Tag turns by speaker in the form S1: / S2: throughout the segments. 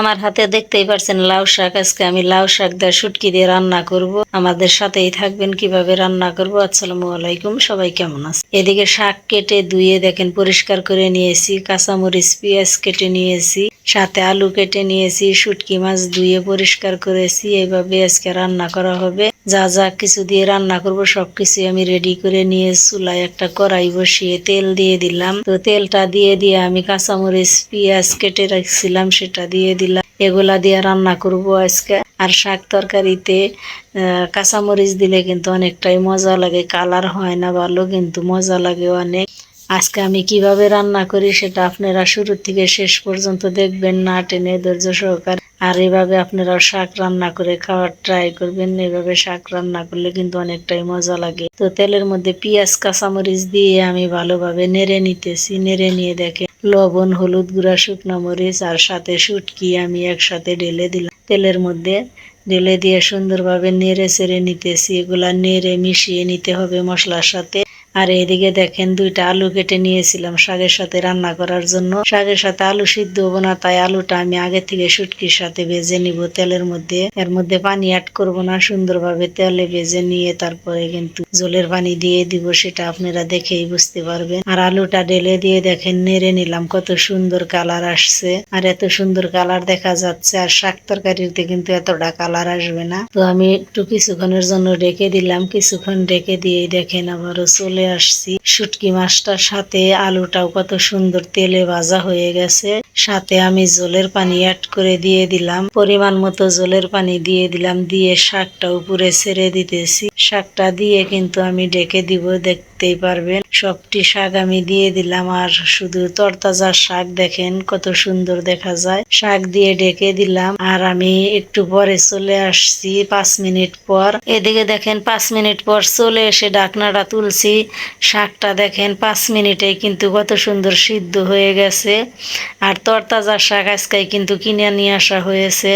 S1: আমার হাতে দেখতেই পারছেন লাউ শাক। আজকে আমি লাউ শাক দিয়ে শুটকি দিয়ে রান্না করব। আমাদের সাথেই থাকবেন, কীভাবে রান্না করব? আসসালামু আলাইকুম, সবাই কেমন আছে এদিকে শাক কেটে ধুয়ে দেখেন, পরিষ্কার করে নিয়েছি। কাঁচামরিচ, পেঁয়াজ কেটে নিয়েছি, সাথে আলু কেটে নিয়েছি, শুটকি মাছ ধুয়ে পরিষ্কার করেছি। এইভাবে আজকে রান্না করা হবে। যা যা কিছু দিয়ে রান্না করব সবকিছু আমি রেডি করে নিয়ে চুলায় একটা কড়াই বসিয়ে তেল দিয়ে দিলাম। তো তেলটা দিয়ে দিয়ে আমি কাঁচামরিচ, পেঁয়াজ কেটে রাখছিলাম, সেটা দিয়ে দিলাম। এগুলা দিয়ে রান্না করব আজকে। আর শাক তরকারিতে কাঁচামরিচ দিলে কিন্তু অনেকটাই মজা লাগে, কালার হয় না ভালো, কিন্তু মজা লাগে অনেক। আজকে আমি কীভাবে রান্না করি সেটা আপনারা শুরু থেকে শেষ পর্যন্ত দেখবেন, না টেনে ধৈর্য সহকারে। আর এভাবে আপনারা শাক রান্না করে খাওয়ার ট্রাই করবেন, এভাবে শাক রান্না করলে কিন্তু অনেকটাই মজা লাগে। তো তেলের মধ্যে পেঁয়াজ, কাঁচামরিচ দিয়ে আমি ভালোভাবে নেড়ে নিতেছি, নেড়ে নিয়ে দেখে লবণ, হলুদ গুঁড়া, শুকনো মরিচ আর সাথে শুটকি আমি একসাথে ঢেলে দিলাম। তেলের মধ্যে ঢেলে দিয়ে সুন্দরভাবে নেড়ে চেড়ে নিতেছি। এগুলা নেড়ে মিশিয়ে নিতে হবে মশলার সাথে। আর এদিকে দেখেন দুইটা আলু কেটে নিয়েছিলাম শাকের সাথে রান্না করার জন্য। শাকের সাথে আলু সিদ্ধ হব না, তাই আলুটা আমি আগে থেকে শুটকির সাথে ভেজে নিব তেলের মধ্যে। এর মধ্যে পানি অ্যাড করব না, সুন্দরভাবে তেলে ভেজে নিয়ে তারপরে কিন্তু জলের পানি দিয়ে দিব, সেটা আপনারা দেখেই বুঝতে পারবেন। আর আলুটা ঢেলে দিয়ে দেখেন নেড়ে নিলাম, কত সুন্দর কালার আসছে। আর এত সুন্দর কালার দেখা যাচ্ছে, আর শাক তরকারিতে কিন্তু এতটা কালার আসবে না। তো আমি একটু কিছুক্ষণের জন্য রেখে দিলাম, কিছুক্ষণ রেখে দিয়ে দেখেন আবারও চলে আসছি। শুটকি মাছটার সাথে আলুটাও কত সুন্দর তেলে ভাজা হয়ে গেছে। সাথে আমি জলের পানি অ্যাড করে দিয়ে দিলাম। পরিমাণ মতো জলের পানি দিয়ে দিলাম, দিয়ে শাকটা উপরে ছেড়ে দিতেছি। শাকটা দিয়ে কিন্তু আমি ডেকে দিব দেখতেই পারবেন। সবটি শাক আমি দিয়ে দিলাম, আর শুধু তরতাজা শাক দেখেন কত সুন্দর দেখা যায়। শাক দিয়ে ডেকে দিলাম, আর আমি একটু পরে চলে আসছি পাঁচ মিনিট পর। এদিকে দেখেন পাঁচ মিনিট পর চলে এসে ডাকনাটা তুলছি। শাকটা দেখেন পাঁচ মিনিটে কিন্তু কত সুন্দর সিদ্ধ হয়ে গেছে। আর তরতাজা শাক আজকে কিন্তু কিনে নিয়ে আসা হয়েছে,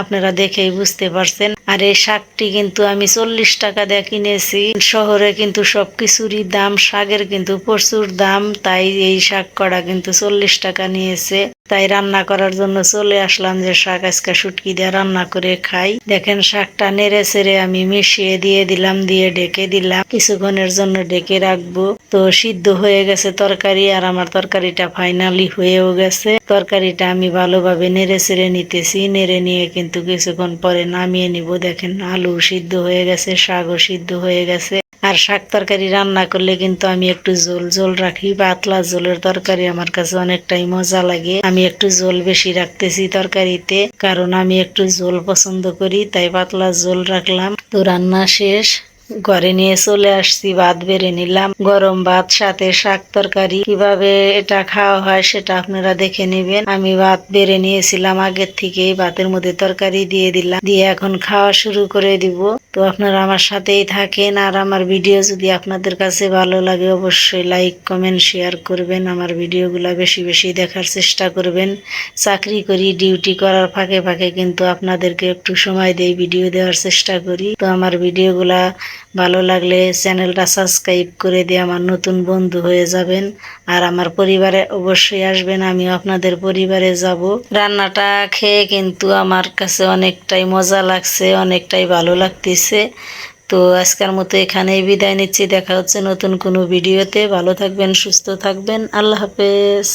S1: আপনারা দেখেই বুঝতে পারছেন। আর এই শাকটি কিন্তু আমি চল্লিশ টাকা দিয়ে কিনেছি। শহরে কিন্তু সবকিছুরই দাম, শাকের কিন্তু প্রচুর দাম, তাই এই শাক করা কিন্তু চল্লিশ টাকা নিয়েছে। তাই রান্না করার জন্য চলে আসলাম যে শাক আজকে শুটকি দিয়ে রান্না করে খাই। দেখেন শাকটা নেড়ে চেড়ে আমি মিশিয়ে দিয়ে দিলাম, দিয়ে ডেকে দিলাম। কিছুক্ষণের জন্য ডেকে রাখব। তো সিদ্ধ হয়ে গেছে তরকারি, আর আমার তরকারিটা ফাইনালি হয়েও গেছে। তরকারিটা আমি ভালোভাবে নেড়ে চেড়ে নিতেছি। নেড়ে নিয়ে কিন্তু কিছুক্ষণ পরে নামিয়ে নিব। দেখেন আলু সিদ্ধ হয়ে গেছে, শাকও সিদ্ধ হয়ে গেছে। আর শাক তরকারি রান্না করলে কিন্তু আমি একটু জোল জোল রাখি পাতলা জোলের তরকারি আমার কাছে অনেকটাই মজা লাগে। আমি একটু জোল বেশি রাখতেছি তরকারিতে, কারণ আমি একটু জোল পছন্দ করি, তাই পাতলা জোল রাখলাম। তো রান্না শেষ। ঘরে নিয়ে চলে আসছি, ভাত বেড়ে নিলাম। গরম ভাত, সাথে শাক তরকারি। কীভাবে এটা খাওয়া হয় সেটা আপনারা দেখে নেবেন। আমি ভাত বেড়ে নিয়েছিলাম, আগের থেকেই ভাতের মধ্যে তরকারি দিয়ে দিলাম। দিয়ে এখন খাওয়া শুরু করে দিব। তো আপনারা আমার সাথেই থাকেন। আর আমার ভিডিও যদি আপনাদের কাছে ভালো লাগে, অবশ্যই লাইক, কমেন্ট, শেয়ার করবেন। আমার ভিডিওগুলো বেশি বেশি দেখার চেষ্টা করবেন। চাকরি করি, ডিউটি করার ফাঁকে ফাঁকে কিন্তু আপনাদেরকে একটু সময় দিয়ে ভিডিও দেওয়ার চেষ্টা করি। তো আমার ভিডিওগুলা ভালো লাগলে চ্যানেলটা সাবস্ক্রাইব করে দিয়ে আমার নতুন বন্ধু হয়ে যাবেন। আর আমার পরিবারে অবশ্যই আসবেন, আমিও আপনাদের পরিবারে যাব। রান্নাটা খেয়ে কিন্তু আমার কাছে অনেকটাই মজা লাগছে, অনেকটাই ভালো লাগতেছে। তো আজকের মতো এখানেই বিদায় নিচ্ছি, দেখা হচ্ছে নতুন কোনো ভিডিওতে। ভালো থাকবেন, সুস্থ থাকবেন, আল্লাহ হাফেজ।